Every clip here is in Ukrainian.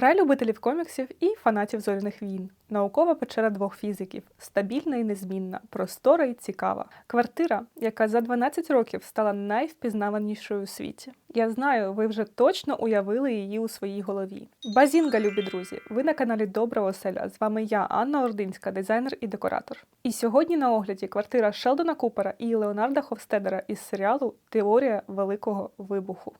Рай любителів коміксів і фанатів зоряних війн. Наукова печера двох фізиків, стабільна і незмінна, простора і цікава. Квартира, яка за 12 років стала найвпізнаванішою у світі. Я знаю, ви вже точно уявили її у своїй голові. Базінга, любі друзі! Ви на каналі Добра Оселя. З вами я, Анна Ординська, дизайнер і декоратор. І сьогодні на огляді квартира Шелдона Купера і Леонарда Ховстедера із серіалу Теорія Великого Вибуху.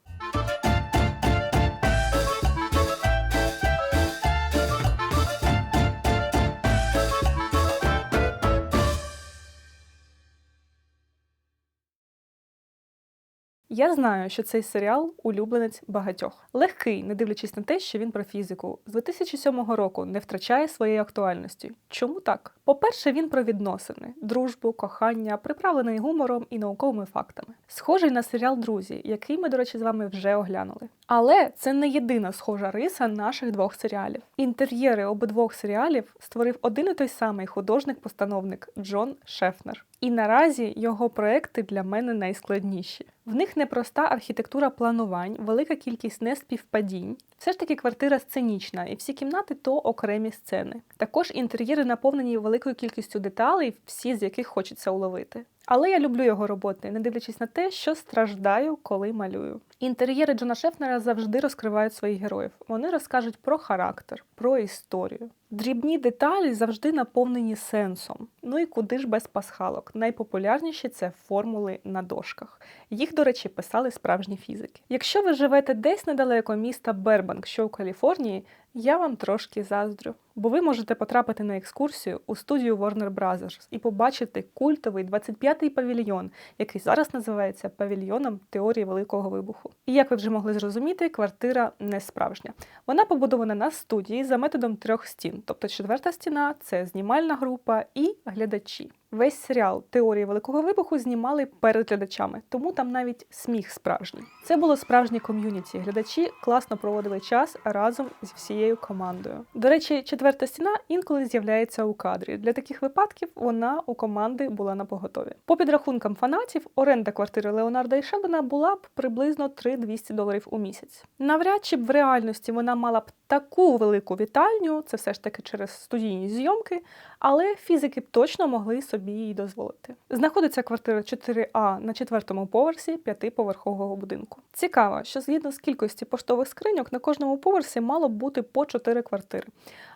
Я знаю, що цей серіал улюбленець багатьох. Легкий, не дивлячись на те, що він про фізику. З 2007 року не втрачає своєї актуальності. Чому так? По-перше, він про відносини, дружбу, кохання, приправлений гумором і науковими фактами. Схожий на серіал Друзі, який ми, до речі, з вами вже оглянули. Але це не єдина схожа риса наших двох серіалів. Інтер'єри обидвох серіалів створив один і той самий художник-постановник Джон Шефнер. І наразі його проекти для мене найскладніші. В них непроста архітектура планувань, велика кількість неспівпадінь. Все ж таки квартира сценічна, і всі кімнати то окремі сцени. Також інтер'єри наповнені великою кількістю деталей, всі з яких хочеться уловити. Але я люблю його роботи, не дивлячись на те, що страждаю, коли малюю. Інтер'єри Джона Шефнера завжди розкривають своїх героїв. Вони розкажуть про характер, про історію. Дрібні деталі завжди наповнені сенсом. Ну і куди ж без пасхалок? Найпопулярніші це формули на дошках. Їх, до речі, писали справжні фізики. Якщо ви живете десь недалеко міста Бербанк, що у Каліфорнії, я вам трошки заздрю. Бо ви можете потрапити на екскурсію у студію Warner Brothers і побачити культовий 25-й павільйон, який зараз називається павільйоном теорії Великого вибуху. І як ви вже могли зрозуміти, квартира не справжня. Вона побудована на студії за методом трьох стін, тобто четверта стіна це знімальна група і глядачі. Весь серіал Теорії Великого Вибуху знімали перед глядачами, тому там навіть сміх справжній. Це було справжнє ком'юніті. Глядачі класно проводили час разом з всією командою. До речі, четверта стіна інколи з'являється у кадрі. Для таких випадків вона у команди була на поготові. По підрахункам фанатів, оренда квартири Леонарда і Шелдона була б приблизно 3-200 доларів у місяць. Навряд чи б в реальності вона мала б таку велику вітальню, це все ж таки через студійні зйомки, але фізики точно могли собі її дозволити. Знаходиться квартира 4А на четвертому поверсі п'ятиповерхового будинку. Цікаво, що згідно з кількості поштових скриньок на кожному поверсі мало б бути по 4 квартири.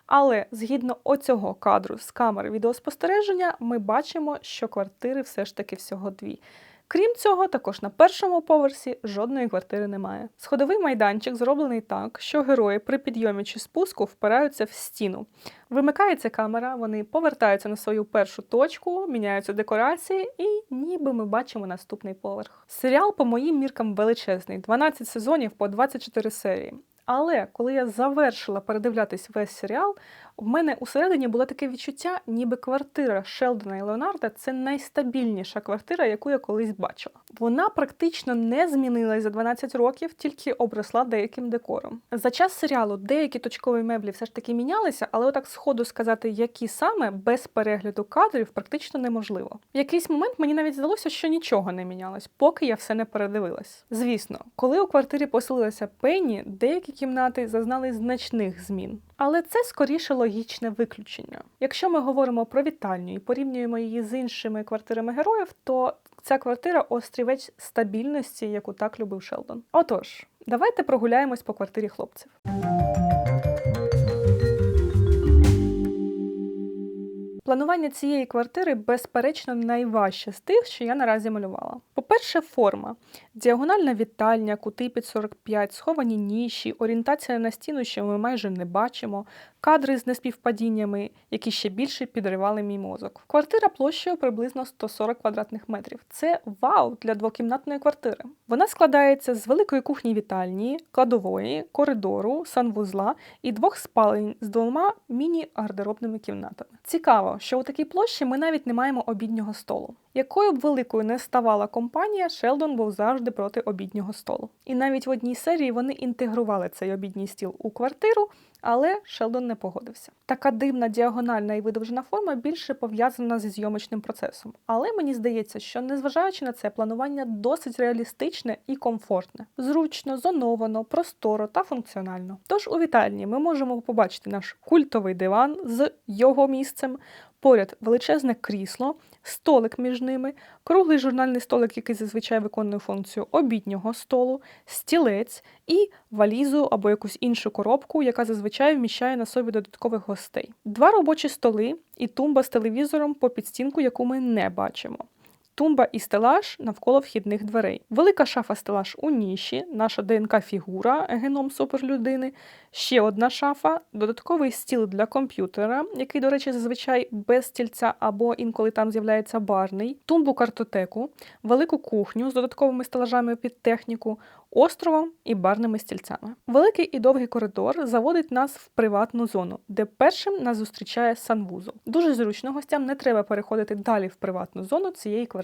Але згідно оцього кадру з камери відеоспостереження, ми бачимо, що квартири все ж таки всього дві. Крім цього, також на першому поверсі жодної квартири немає. Сходовий майданчик зроблений так, що герої при підйомі чи спуску впираються в стіну. Вимикається камера, вони повертаються на свою першу точку, міняються декорації, і ніби ми бачимо наступний поверх. Серіал, по моїм міркам, величезний: 12 сезонів по 24 серії. Але коли я завершила передивлятись весь серіал, в мене усередині було таке відчуття, ніби квартира Шелдона і Леонарда це найстабільніша квартира, яку я колись бачила. Вона практично не змінилась за 12 років, тільки обросла деяким декором. За час серіалу деякі точкові меблі все ж таки мінялися, але отак сходу сказати, які саме без перегляду кадрів практично неможливо. В якийсь момент мені навіть здалося, що нічого не мінялось, поки я все не передивилась. Звісно, коли у квартирі поселилася Пенні, деякі кімнати зазнали значних змін. Але це скоріше логічне виключення. Якщо ми говоримо про вітальню і порівнюємо її з іншими квартирами героїв, то ця квартира острівець стабільності, яку так любив Шелдон. Отож, давайте прогуляємось по квартирі хлопців. Планування цієї квартири, безперечно, найважче з тих, що я наразі малювала. По-перше, форма. Діагональна вітальня, кути під 45, сховані ніші, орієнтація на стіну, що ми майже не бачимо, кадри з неспівпадіннями, які ще більше підривали мій мозок. Квартира площею приблизно 140 квадратних метрів. Це вау для двокімнатної квартири. Вона складається з великої кухні вітальні, кладової, коридору, санвузла і двох спалень з двома міні-гардеробними кімнатами. Цікаво, що у такій площі ми навіть не маємо обіднього столу. Якою б великою не ставала компанія, Шелдон був завжди проти обіднього столу. І навіть в одній серії вони інтегрували цей обідній стіл у квартиру, але Шелдон не погодився. Така дивна діагональна і видовжена форма більше пов'язана зі зйомочним процесом. Але мені здається, що незважаючи на це, планування досить реалістичне і комфортне, зручно, зоновано, просторо та функціонально. Тож у вітальні ми можемо побачити наш культовий диван з його місцем. Поряд величезне крісло, столик між ними, круглий журнальний столик, який зазвичай виконує функцію обіднього столу, стілець і валізу або якусь іншу коробку, яка зазвичай вміщає на собі додаткових гостей. Два робочі столи і тумба з телевізором по підстінку, яку ми не бачимо. Тумба і стелаж навколо вхідних дверей. Велика шафа стелаж у ніші, наша ДНК-фігура, геном суперлюдини, ще одна шафа, додатковий стіл для комп'ютера, який, до речі, зазвичай без стільця або інколи там з'являється барний, тумбу картотеку, велику кухню з додатковими стелажами під техніку, островом і барними стільцями. Великий і довгий коридор заводить нас в приватну зону, де першим нас зустрічає санвузол. Дуже зручно гостям не треба переходити далі в приватну зону цієї квартири.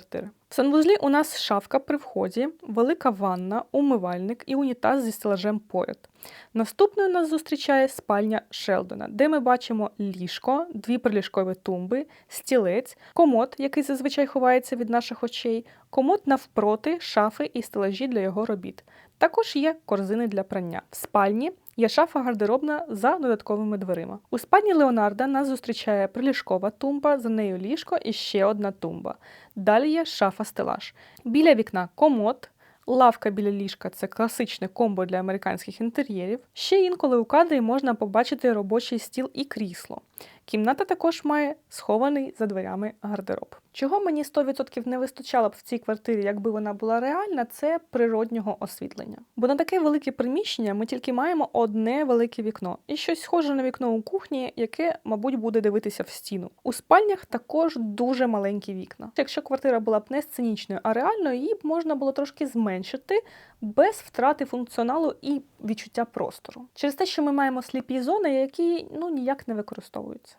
В санвузлі у нас шафка при вході, велика ванна, умивальник і унітаз зі стелажем поряд. Наступною нас зустрічає спальня Шелдона, де ми бачимо ліжко, дві приліжкові тумби, стілець, комод, який зазвичай ховається від наших очей, комод навпроти, шафи і стелажі для його робіт. Також є корзини для прання. В спальні є шафа гардеробна за додатковими дверима. У спальні Леонарда нас зустрічає приліжкова тумба, за нею ліжко і ще одна тумба. Далі є шафа стелаж. Біля вікна комод. Лавка біля ліжка це класичне комбо для американських інтер'єрів. Ще інколи у кадрі можна побачити робочий стіл і крісло. Кімната також має схований за дверями гардероб. Чого мені 100% не вистачало б в цій квартирі, якби вона була реальна, це природнього освітлення. Бо на таке велике приміщення ми тільки маємо одне велике вікно і щось схоже на вікно у кухні, яке, мабуть, буде дивитися в стіну. У спальнях також дуже маленькі вікна. Якщо квартира була б не сценічною, а реальною, її б можна було трошки зменшити без втрати функціоналу і відчуття простору. Через те, що ми маємо сліпі зони, які ну ніяк не використовуються.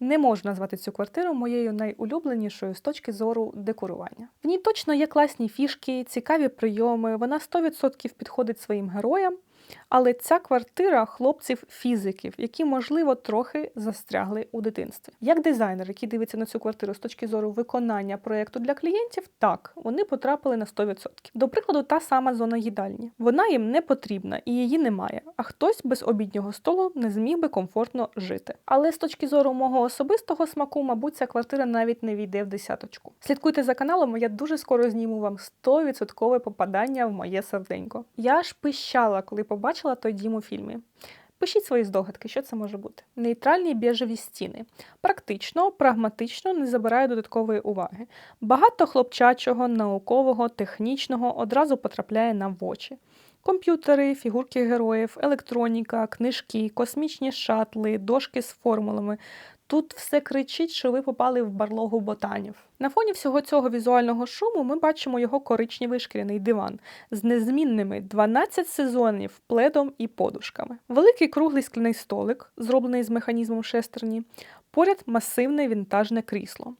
Не можу назвати цю квартиру моєю найулюбленішою з точки зору декорування. В ній точно є класні фішки, цікаві прийоми, вона 100% підходить своїм героям. Але ця квартира хлопців-фізиків, які, можливо, трохи застрягли у дитинстві. Як дизайнер, який дивиться на цю квартиру з точки зору виконання проєкту для клієнтів, так, вони потрапили на 100%. До прикладу, та сама зона їдальні. Вона їм не потрібна і її немає, а хтось без обіднього столу не зміг би комфортно жити. Але з точки зору мого особистого смаку, мабуть, ця квартира навіть не війде в десяточку. Слідкуйте за каналом, я дуже скоро зніму вам 100% попадання в моє серденько. Я ж пищала, коли побачила той дім у фільмі. Пишіть свої здогадки, що це може бути. Нейтральні біжеві стіни. Практично, прагматично не забирає додаткової уваги. Багато хлопчачого, наукового, технічного одразу потрапляє на в очі. Комп'ютери, фігурки героїв, електроніка, книжки, космічні шатли, дошки з формулами. Тут все кричить, що ви попали в барлогу ботанів. На фоні всього цього візуального шуму ми бачимо його коричневий шкіряний диван з незмінними 12 сезонів пледом і подушками. Великий круглий скляний столик, зроблений з механізмом шестерні, поряд масивне вінтажне крісло.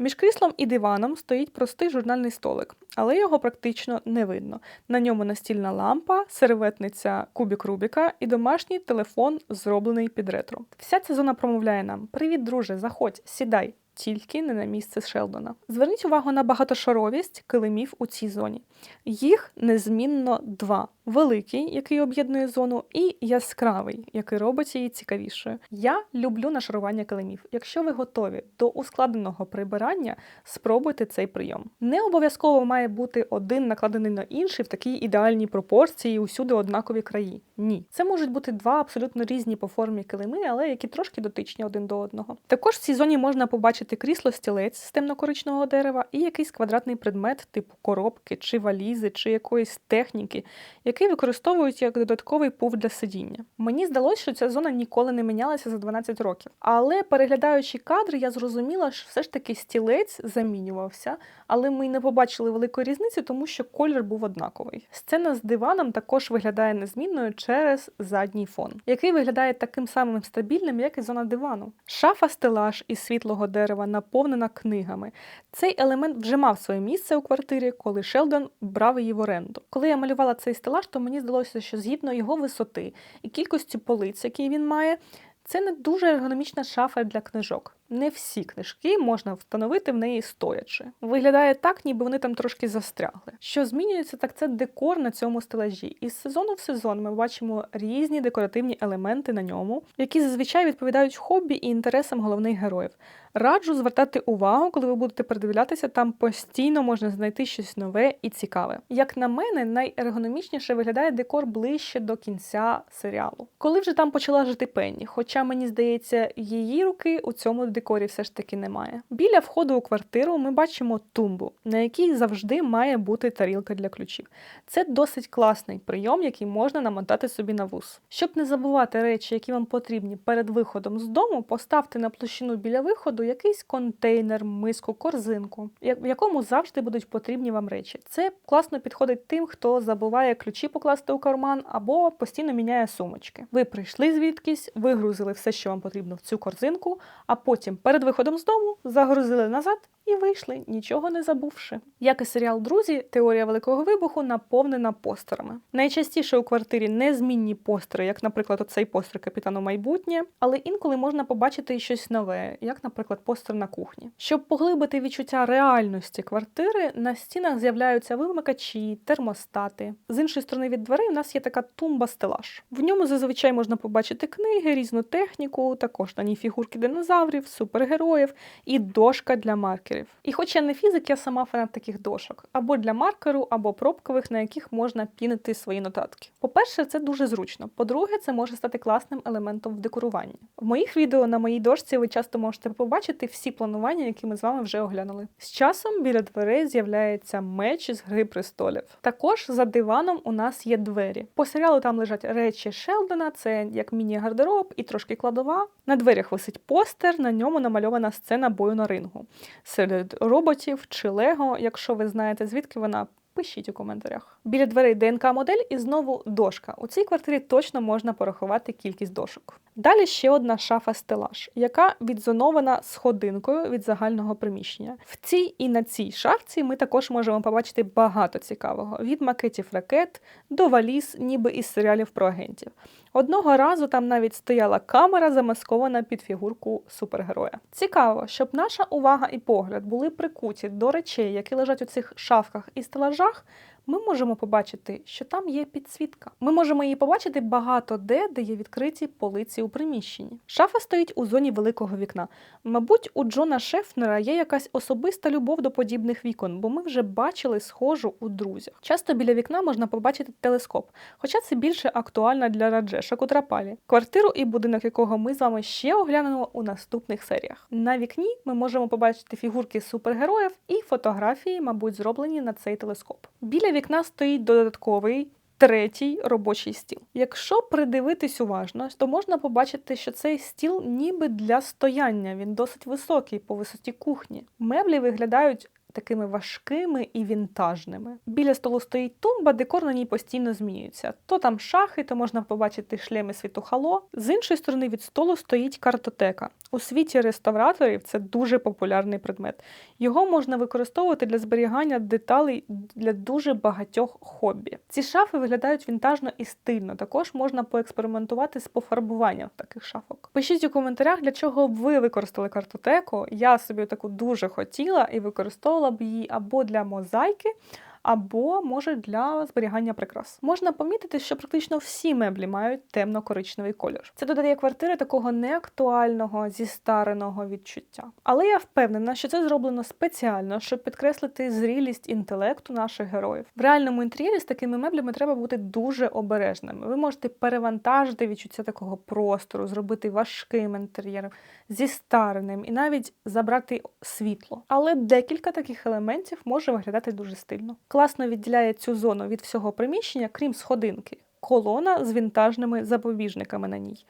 Між кріслом і диваном стоїть простий журнальний столик, але його практично не видно. На ньому настільна лампа, серветниця кубік Рубіка і домашній телефон, зроблений під ретро. Вся ця зона промовляє нам: Привіт, друже, заходь, сідай. Тільки не на місце Шелдона. Зверніть увагу на багатошаровість килимів у цій зоні. Їх незмінно два: великий, який об'єднує зону, і яскравий, який робить її цікавішою. Я люблю нашарування килимів. Якщо ви готові до ускладненого прибирання, спробуйте цей прийом. Не обов'язково має бути один накладений на інший в такій ідеальній пропорції, усюди однакові краї. Ні, це можуть бути два абсолютно різні по формі килими, але які трошки дотичні один до одного. Також в цій зоні можна побачити крісло стілець з темно-коричневого дерева і якийсь квадратний предмет, типу коробки, чи валізи, чи якоїсь техніки, який який використовують як додатковий пуф для сидіння. Мені здалося, що ця зона ніколи не мінялася за 12 років. Але переглядаючи кадри, я зрозуміла, що все ж таки стілець замінювався, але ми не побачили великої різниці, тому що колір був однаковий. Сцена з диваном також виглядає незмінною через задній фон, який виглядає таким самим стабільним, як і зона дивану. Шафа стелаж із світлого дерева наповнена книгами. Цей елемент вже мав своє місце у квартирі, коли Шелдон брав її в оренду. Коли я малювала цей стелаж, то мені здалося, що згідно його висоти і кількості полиць, які він має, це не дуже ергономічна шафа для книжок. Не всі книжки можна встановити в неї стоячи. Виглядає так, ніби вони там трошки застрягли. Що змінюється, так це декор на цьому стелажі. Із сезону в сезон ми бачимо різні декоративні елементи на ньому, які зазвичай відповідають хобі і інтересам головних героїв. Раджу звертати увагу, коли ви будете передивлятися, там постійно можна знайти щось нове і цікаве. Як на мене, найергономічніше виглядає декор ближче до кінця серіалу. Коли вже там почала жити Пенні, хоча мені здається, її руки у цьому декорі все ж таки немає. Біля входу у квартиру ми бачимо тумбу, на якій завжди має бути тарілка для ключів. Це досить класний прийом, який можна намотати собі на вус. Щоб не забувати речі, які вам потрібні перед виходом з дому, поставте на площину біля виходу якийсь контейнер, миску, корзинку, в якому завжди будуть потрібні вам речі. Це класно підходить тим, хто забуває ключі покласти у карман або постійно міняє сумочки. Ви прийшли звідкись, вигрузили все, що вам потрібно в цю корзинку, а потім перед виходом з дому загрузили назад і вийшли, нічого не забувши. Як і серіал Друзі, теорія великого вибуху наповнена постерами. Найчастіше у квартирі незмінні постери, як, наприклад, оцей постер капітану майбутнє, але інколи можна побачити і щось нове, як, наприклад, постер на кухні. Щоб поглибити відчуття реальності квартири, на стінах з'являються вимикачі, термостати. З іншої сторони від дверей у нас є така тумба стелаж. В ньому зазвичай можна побачити книги, різну техніку, також на ній фігурки динозаврів, супергероїв і дошка для маркерів. І хоч я не фізик, я сама фанат таких дошок або для маркеру, або пробкових, на яких можна пінити свої нотатки. По-перше, це дуже зручно. По-друге, це може стати класним елементом в декоруванні. В моїх відео на моїй дошці ви часто можете побачити всі планування, які ми з вами вже оглянули. З часом біля дверей з'являється меч з гри престолів. Також за диваном у нас є двері. По серіалу там лежать речі Шелдона, це як міні-гардероб і трошки кладова. На дверях висить постер, на ньому намальована сцена бою на рингу. Серед роботів чи Лего, якщо ви знаєте, звідки вона. Пишіть у коментарях. Біля дверей ДНК-модель і знову дошка. У цій квартирі точно можна порахувати кількість дошок. Далі ще одна шафа стелаж, яка відзонована сходинкою від загального приміщення. В цій і на цій шафці ми також можемо побачити багато цікавого: від макетів ракет до валіз, ніби із серіалів про агентів. Одного разу там навіть стояла камера, замаскована під фігурку супергероя. Цікаво, щоб наша увага і погляд були прикуті до речей, які лежать у цих шафках і стелажах ми можемо побачити, що там є підсвітка. Ми можемо її побачити багато де, де є відкриті полиці у приміщенні. Шафа стоїть у зоні великого вікна. Мабуть, у Джона Шефнера є якась особиста любов до подібних вікон, бо ми вже бачили схожу у друзях. Часто біля вікна можна побачити телескоп, хоча це більше актуально для Раджеша Кутрапалі, квартиру і будинок якого ми з вами ще оглянемо у наступних серіях. На вікні ми можемо побачити фігурки супергероїв і фотографії, мабуть, зроблені на цей телескоп. Біля вікна стоїть додатковий третій робочий стіл. Якщо придивитись уважно, то можна побачити, що цей стіл ніби для стояння, він досить високий по висоті кухні. Меблі виглядають такими важкими і вінтажними. Біля столу стоїть тумба, декор на ній постійно змінюється. То там шахи, то можна побачити шлеми світухало. З іншої сторони від столу стоїть картотека. У світі реставраторів це дуже популярний предмет. Його можна використовувати для зберігання деталей для дуже багатьох хобі. Ці шафи виглядають вінтажно і стильно. Також можна поекспериментувати з пофарбуванням таких шафок. Пишіть у коментарях, для чого б ви використали картотеку. Я собі таку дуже хотіла і використовувала б її або для мозаїки або може для зберігання прикрас. Можна помітити, що практично всі меблі мають темно-коричневий колір. Це додає квартири такого неактуального, зістареного відчуття. Але я впевнена, що це зроблено спеціально, щоб підкреслити зрілість інтелекту наших героїв. В реальному інтер'єрі з такими меблями треба бути дуже обережними. Ви можете перевантажити відчуття такого простору, зробити важким інтер'єром, зістареним і навіть забрати світло. Але декілька таких елементів може виглядати дуже стильно. Класно відділяє цю зону від всього приміщення, крім сходинки, колона з вінтажними запобіжниками на ній.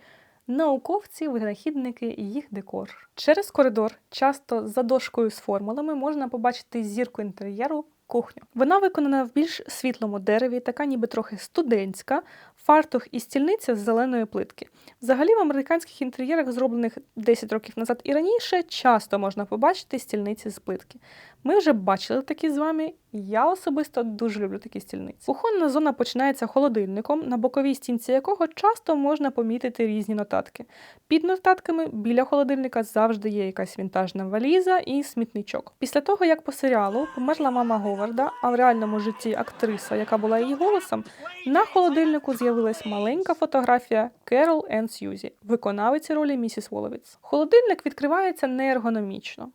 Науковці, винахідники і їх декор. Через коридор, часто за дошкою з формулами, можна побачити зірку інтер'єру кухню. Вона виконана в більш світлому дереві, така ніби трохи студентська, фартух і стільниця з зеленої плитки. Взагалі, в американських інтер'єрах, зроблених 10 років назад і раніше, часто можна побачити стільниці з плитки. Ми вже бачили такі з вами. Я особисто дуже люблю такі стільниці. Кухонна зона починається холодильником, на боковій стінці якого часто можна помітити різні нотатки. Під нотатками біля холодильника завжди є якась вінтажна валіза і смітничок. Після того, як по серіалу померла мама Говарда, а в реальному житті актриса, яка була її голосом, на холодильнику з'явилась маленька фотографія Керол Енн Сьюзі, виконавиці ролі місіс Воловіц. Холодильник відкривається неергономічно.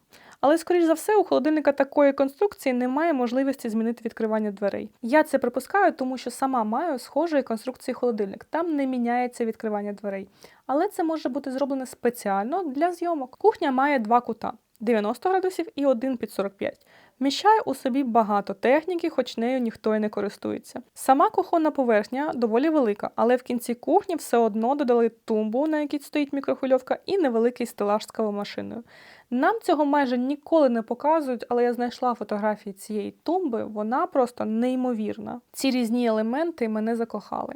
Але, скоріш за все, у холодильника такої конструкції немає можливості змінити відкривання дверей. Я це припускаю, тому що сама маю схожої конструкції холодильник. Там не міняється відкривання дверей. Але це може бути зроблено спеціально для зйомок. Кухня має два кута 90 градусів і один під 45. Вміщає у собі багато техніки, хоч нею ніхто й не користується. Сама кухонна поверхня доволі велика, але в кінці кухні все одно додали тумбу, на якій стоїть мікрохвильовка, і невеликий стелаж з кавомашиною. Нам цього майже ніколи не показують, але я знайшла фотографії цієї тумби, вона просто неймовірна. Ці різні елементи мене закохали.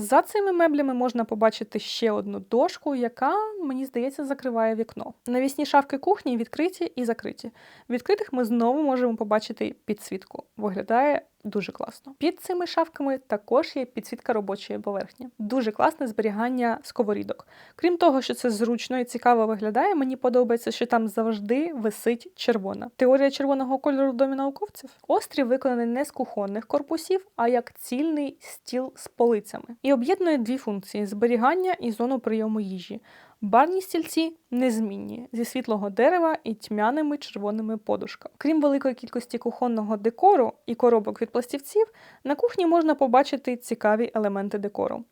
За цими меблями можна побачити ще одну дошку, яка, мені здається, закриває вікно. Навісні шафки кухні відкриті і закриті. В відкритих ми знову можемо побачити підсвітку. Виглядає дуже класно. Під цими шафками також є підсвітка робочої поверхні. Дуже класне зберігання сковорідок. Крім того, що це зручно і цікаво виглядає, мені подобається, що там завжди висить червона. Теорія червоного кольору в домі науковців. Острів виконаний не з кухонних корпусів, а як цільний стіл з полицями. І об'єднує дві функції зберігання і зону прийому їжі. Барні стільці незмінні зі світлого дерева і тьмяними червоними подушками. Крім великої кількості кухонного декору і коробок від пластівців, на кухні можна побачити цікаві елементи декору.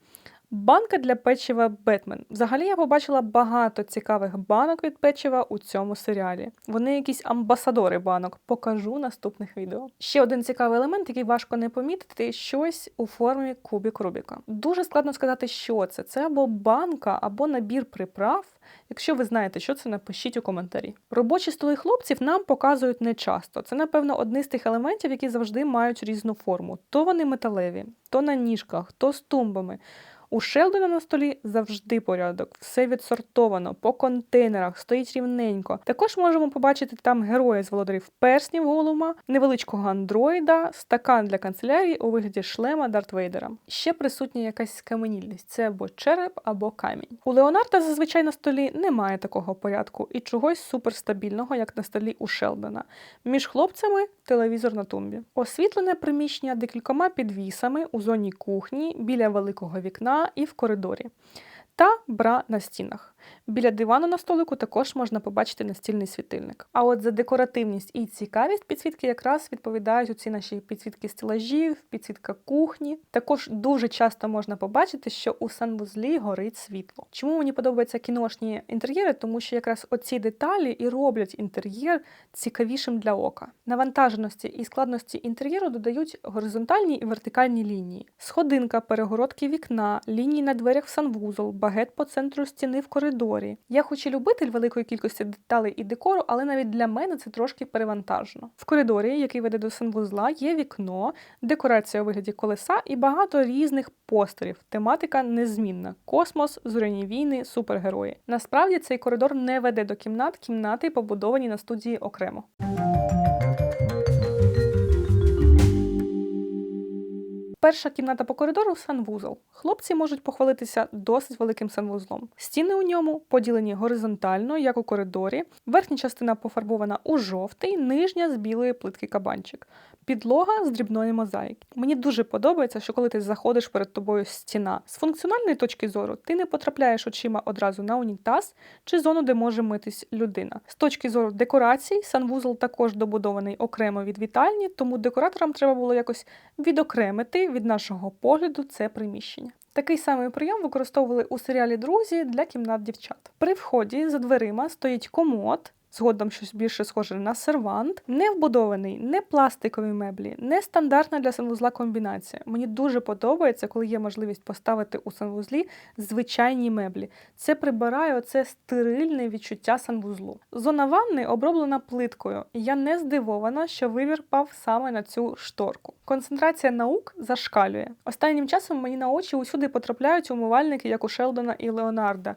Банка для печива Бетмен. Взагалі я побачила багато цікавих банок від печива у цьому серіалі. Вони якісь амбасадори банок. Покажу наступних відео. Ще один цікавий елемент, який важко не помітити, щось у формі кубік Рубіка. Дуже складно сказати, що це. Це або банка, або набір приправ. Якщо ви знаєте, що це, напишіть у коментарі. Робочі столи хлопців нам показують не часто. Це, напевно, один з тих елементів, які завжди мають різну форму. То вони металеві, то на ніжках, то з тумбами. У Шелдона на столі завжди порядок, все відсортовано, по контейнерах, стоїть рівненько. Також можемо побачити там героя з володарів перснів голума, невеличкого андроїда, стакан для канцелярії у вигляді шлема Дарт Вейдера. Ще присутня якась скаменільність це або череп, або камінь. У Леонарда зазвичай на столі немає такого порядку і чогось суперстабільного, як на столі у Шелдона. Між хлопцями телевізор на тумбі. Освітлене приміщення декількома підвісами у зоні кухні біля великого вікна і в коридорі, та бра на стінах. Біля дивану на столику також можна побачити настільний світильник. А от за декоративність і цікавість підсвітки якраз відповідають оці наші підсвітки стелажів, підсвітка кухні. Також дуже часто можна побачити, що у санвузлі горить світло. Чому мені подобаються кіношні інтер'єри? Тому що якраз оці деталі і роблять інтер'єр цікавішим для ока. Навантаженості і складності інтер'єру додають горизонтальні і вертикальні лінії, сходинка, перегородки вікна, лінії на дверях в санвузол, багет по центру стіни в коридор коридорі. Я хоч і любитель великої кількості деталей і декору, але навіть для мене це трошки перевантажено. В коридорі, який веде до санвузла, є вікно, декорація у вигляді колеса і багато різних постерів. Тематика незмінна: космос, зоряні війни, супергерої. Насправді цей коридор не веде до кімнат, кімнати побудовані на студії окремо. Перша кімната по коридору санвузол. Хлопці можуть похвалитися досить великим санвузлом. Стіни у ньому поділені горизонтально, як у коридорі. Верхня частина пофарбована у жовтий, нижня з білої плитки кабанчик. Підлога з дрібної мозаїки. Мені дуже подобається, що коли ти заходиш перед тобою стіна. З функціональної точки зору ти не потрапляєш очима одразу на унітаз чи зону, де може митись людина. З точки зору декорацій, санвузол також добудований окремо від вітальні, тому декораторам треба було якось відокремити від нашого погляду це приміщення. Такий самий прийом використовували у серіалі Друзі для кімнат дівчат. При вході за дверима стоїть комод згодом щось більше схоже на сервант, не вбудований, не пластикові меблі, не стандартна для санвузла комбінація. Мені дуже подобається, коли є можливість поставити у санвузлі звичайні меблі. Це прибирає оце стерильне відчуття санвузлу. Зона ванни оброблена плиткою, я не здивована, що вибір пав саме на цю шторку. Концентрація наук зашкалює. Останнім часом мені на очі усюди потрапляють умивальники, як у Шелдона і Леонарда.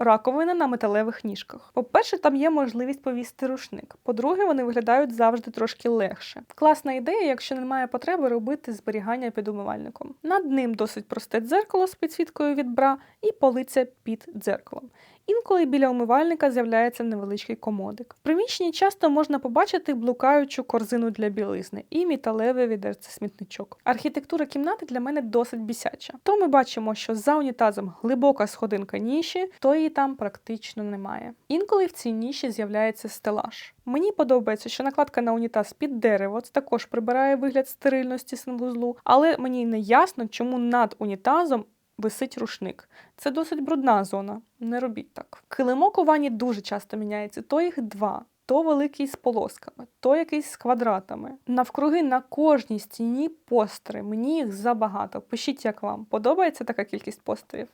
Раковина на металевих ніжках. По-перше, там є можливість повісти рушник. По-друге, вони виглядають завжди трошки легше. Класна ідея, якщо немає потреби робити зберігання під умивальником. Над ним досить просте дзеркало з підсвіткою від бра і полиця під дзеркалом. Інколи біля умивальника з'являється невеличкий комодик. В приміщенні часто можна побачити блукаючу корзину для білизни і металеве відерце смітничок. Архітектура кімнати для мене досить бісяча. То ми бачимо, що за унітазом глибока сходинка ніші, то її там практично немає. Інколи в цій ніші з'являється стелаж. Мені подобається, що накладка на унітаз під дерево це також прибирає вигляд стерильності санвузлу, але мені не ясно, чому над унітазом висить рушник. Це досить брудна зона. Не робіть так. Килимок у ванні дуже часто міняється, то їх два. То великий з полосками, то якийсь з квадратами. Навкруги на кожній стіні постери. Мені їх забагато. Пишіть, як вам. Подобається така кількість постерів?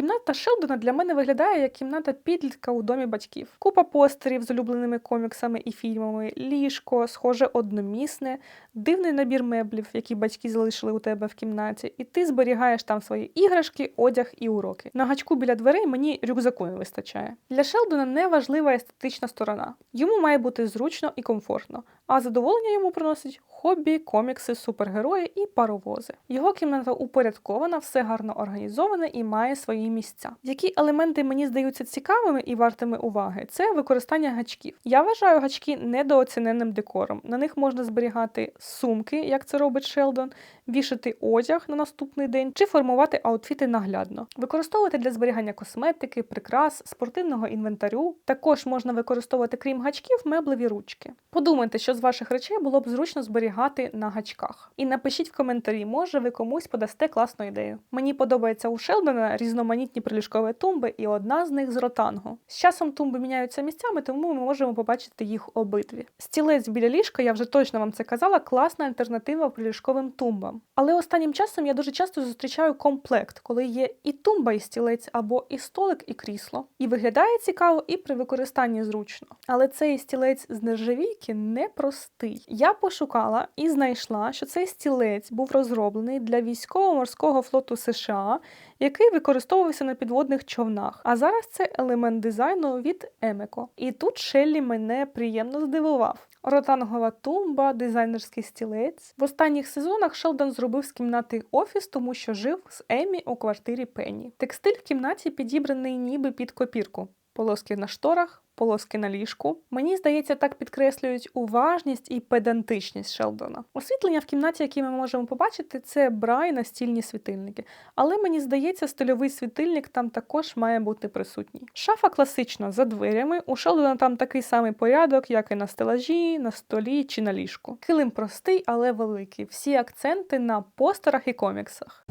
Кімната Шелдона для мене виглядає як кімната підлітка у домі батьків. Купа постерів з улюбленими коміксами і фільмами, ліжко, схоже одномісне, дивний набір меблів, які батьки залишили у тебе в кімнаті, і ти зберігаєш там свої іграшки, одяг і уроки. На гачку біля дверей мені рюкзаку не вистачає. Для Шелдона не важлива естетична сторона. Йому має бути зручно і комфортно, а задоволення йому приносить хобі, комікси, супергерої і паровози. Його кімната упорядкована, все гарно організоване і має свої місця. Які елементи мені здаються цікавими і вартими уваги, це використання гачків. Я вважаю гачки недооціненним декором. На них можна зберігати сумки, як це робить Шелдон, вішати одяг на наступний день чи формувати аутфіти наглядно. Використовувати для зберігання косметики, прикрас, спортивного інвентарю. Також можна використовувати, крім гачків, меблеві ручки. Подумайте, що з ваших речей було б зручно зберігати на гачках. І напишіть в коментарі, може ви комусь подасте класну ідею. Мені подобається у Шелдона різноманітні приліжкові тумби, і одна з них з ротангу. З часом тумби міняються місцями, тому ми можемо побачити їх обидві. Стілець біля ліжка, я вже точно вам це казала, класна альтернатива приліжковим тумбам. Але останнім часом я дуже часто зустрічаю комплект, коли є і тумба, і стілець, або і столик, і крісло. І виглядає цікаво, і при використанні зручно. Але цей стілець з нержавійки непростий. Я пошукала і знайшла, що цей стілець був розроблений для військово-морського флоту США, який використовувався на підводних човнах. А зараз це елемент дизайну від Емеко. І тут Шеллі мене приємно здивував. Ротангова тумба, дизайнерський стілець. В останніх сезонах Шелдон зробив з кімнати офіс, тому що жив з Емі у квартирі Пенні. Текстиль в кімнаті підібраний ніби під копірку. Полоски на шторах, полоски на ліжку. Мені здається, так підкреслюють уважність і педантичність Шелдона. Освітлення в кімнаті, яке ми можемо побачити, це бра і настільні світильники. Але мені здається, стильовий світильник там також має бути присутній. Шафа класична за дверями. У Шелдона там такий самий порядок, як і на стелажі, на столі чи на ліжку. Килим простий, але великий. Всі акценти на постерах і коміксах.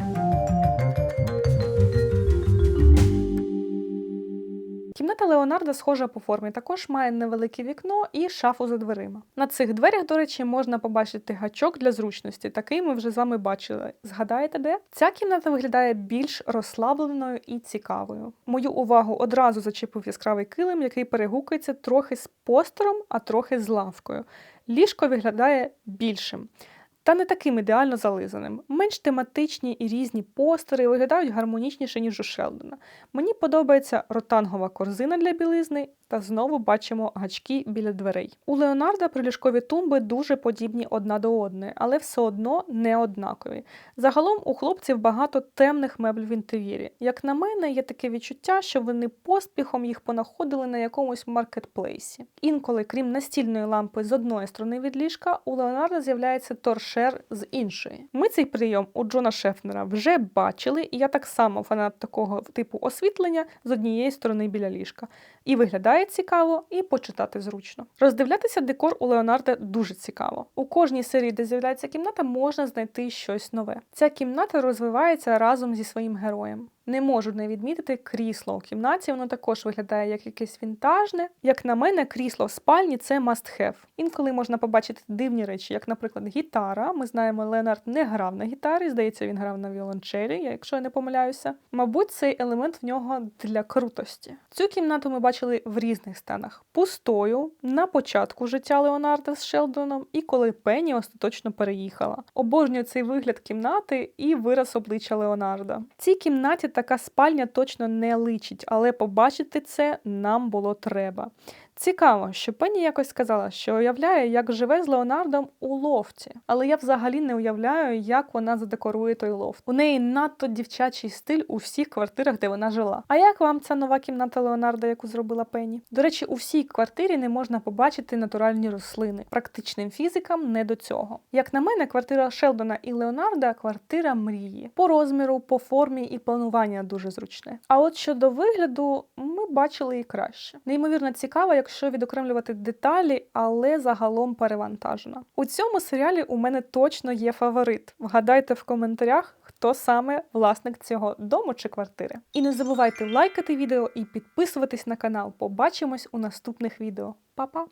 Кімната Леонарда схожа по формі, також має невелике вікно і шафу за дверима. На цих дверях, до речі, можна побачити гачок для зручності. Такий ми вже з вами бачили. Згадаєте, де? Ця кімната виглядає більш розслабленою і цікавою. Мою увагу одразу зачепив яскравий килим, який перегукується трохи з постером, а трохи з лавкою. Ліжко виглядає більшим. Та не таким ідеально зализаним. Менш тематичні і різні постери виглядають гармонічніше, ніж у Шелдона. Мені подобається ротангова корзина для білизни, та знову бачимо гачки біля дверей. У Леонарда приліжкові тумби дуже подібні одна до одної, але все одно не однакові. Загалом у хлопців багато темних меблів в інтер'єрі. Як на мене, є таке відчуття, що вони поспіхом їх понаходили на якомусь маркетплейсі. Інколи, крім настільної лампи з одної сторони від ліжка, у Леонарда з'являється торшер з іншої. Ми цей прийом у Джона Шефнера вже бачили, і я так само фанат такого типу освітлення з однієї сторони біля ліжка. І виглядає цікаво, і почитати зручно. Роздивлятися декор у Леонарда дуже цікаво. У кожній серії, де з'являється кімната, можна знайти щось нове. Ця кімната розвивається разом зі своїм героєм. Не можу не відмітити крісло у кімнаті. Воно також виглядає як якесь вінтажне. Як на мене, крісло в спальні це must have. Інколи можна побачити дивні речі, як, наприклад, гітара. Ми знаємо, Леонард не грав на гітарі. Здається, він грав на віолончелі, якщо я не помиляюся. Мабуть, цей елемент в нього для крутості. Цю кімнату ми бачили в різних станах: пустою на початку життя Леонарда з Шелдоном, і коли Пенні остаточно переїхала. Обожнюю цей вигляд кімнати і вираз обличчя Леонарда. Цій кімнаті така спальня точно не личить, але побачити це нам було треба. Цікаво, що Пенні якось сказала, що уявляє, як живе з Леонардом у лофті. Але я взагалі не уявляю, як вона задекорує той лофт. У неї надто дівчачий стиль у всіх квартирах, де вона жила. А як вам ця нова кімната Леонарда, яку зробила Пенні? До речі, у всій квартирі не можна побачити натуральні рослини. Практичним фізикам не до цього. Як на мене, квартира Шелдона і Леонарда квартира мрії. По розміру, по формі і планування дуже зручне. А от щодо вигляду, ми бачили і краще. Неймовірно цікаво, якщо відокремлювати деталі, але загалом перевантажена. У цьому серіалі у мене точно є фаворит. Вгадайте в коментарях. Хто саме власник цього дому чи квартири? І не забувайте лайкати відео і підписуватись на канал. Побачимось у наступних відео. Па-па!